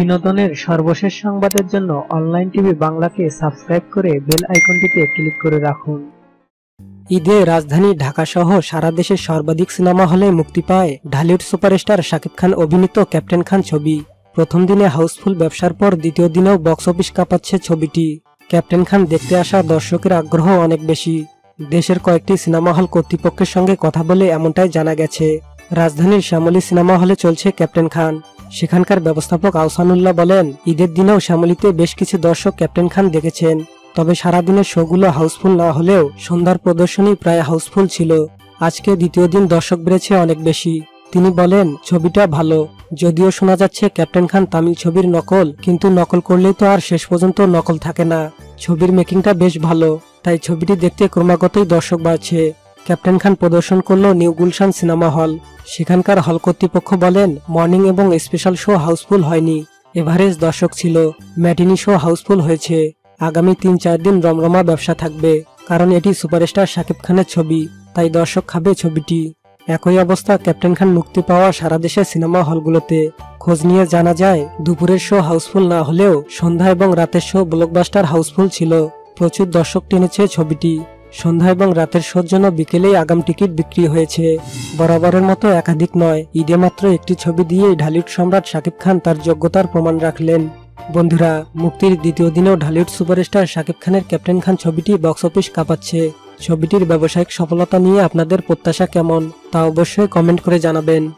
বিনোদনের সর্বশেষ সংবাদের জন্য অনলাইন টিভি বাংলাকে সাবস্ক্রাইব করে বেল আইকনটিতে ক্লিক করে রাখুন। ঈদে রাজধানী ঢাকাসহ সারা দেশের সর্বাধিক সিনেমা হলে মুক্তি পায় ঢালিউড সুপারস্টার শাকিব খান অভিনীত ক্যাপ্টেন খান ছবি। প্রথম দিনে হাউসফুল ব্যবসার পর দ্বিতীয় দিনেও বক্স অফিস কাঁপাচ্ছে ছবিটি। ক্যাপ্টেন খান দেখতে আসা দর্শকের আগ্রহ অনেক বেশি। দেশের কয়েকটি সিনেমা হল কর্তৃপক্ষের সঙ্গে কথা বলে এমনটাই জানা গেছে। রাজধানীর শ্যামলী সিনেমা হলে চলছে ক্যাপ্টেন খান। সেখানকার ব্যবস্থাপক আহসানুল্লাহ বলেন, ঈদের দিনেও শ্যামলিতে বেশ কিছু দর্শক ক্যাপ্টেন খান দেখেছেন। তবে সারাদিনের শোগুলো হাউসফুল না হলেও সন্ধ্যার প্রদর্শনী প্রায় হাউসফুল ছিল। আজকে দ্বিতীয় দিন দর্শক বেড়েছে অনেক বেশি। তিনি বলেন, ছবিটা ভালো। যদিও শোনা যাচ্ছে ক্যাপ্টেন খান তামিল ছবির নকল, কিন্তু নকল করলেই তো আর শেষ পর্যন্ত নকল থাকে না। ছবির মেকিংটা বেশ ভালো, তাই ছবিটি দেখতে ক্রমাগতই দর্শক বাড়ছে। ক্যাপ্টেন খান প্রদর্শন করল নিউ গুলশান সিনেমা হল। সেখানকার হল কর্তৃপক্ষ বলেন, মর্নিং এবং স্পেশাল শো হাউসফুল হয়নি। এভারেজ দর্শক ছিল। ম্যাটিনি শো হাউসফুল হয়েছে। আগামী তিন চার দিন রমরমা ব্যবসা থাকবে। কারণ এটি সুপারস্টার শাকিব খানের ছবি, তাই দর্শক খাবে ছবিটি। একই অবস্থা ক্যাপ্টেন খান মুক্তি পাওয়া সারা দেশের সিনেমা হলগুলোতে। খোঁজ নিয়ে জানা যায়, দুপুরের শো হাউসফুল না হলেও সন্ধ্যা এবং রাতের শো ব্লকবাস্টার হাউসফুল ছিল। প্রচুর দর্শক টেনেছে ছবিটি। সন্ধ্যা এবং রাতের শোর জন্য বিকেলেই আগাম টিকিট বিক্রি হয়েছে। বরাবরের মতো একাধিক নয়, ঈদে মাত্র একটি ছবি দিয়ে ঢালিউড সম্রাট শাকিব খান তার যোগ্যতার প্রমাণ রাখলেন। বন্ধুরা, মুক্তির দ্বিতীয় দিনেও ঢালিউড সুপারস্টার শাকিব খানের ক্যাপ্টেন খান ছবিটি বক্স অফিস কাঁপাচ্ছে। ছবিটির ব্যবসায়িক সফলতা নিয়ে আপনাদের প্রত্যাশা কেমন, তা অবশ্যই কমেন্ট করে জানাবেন।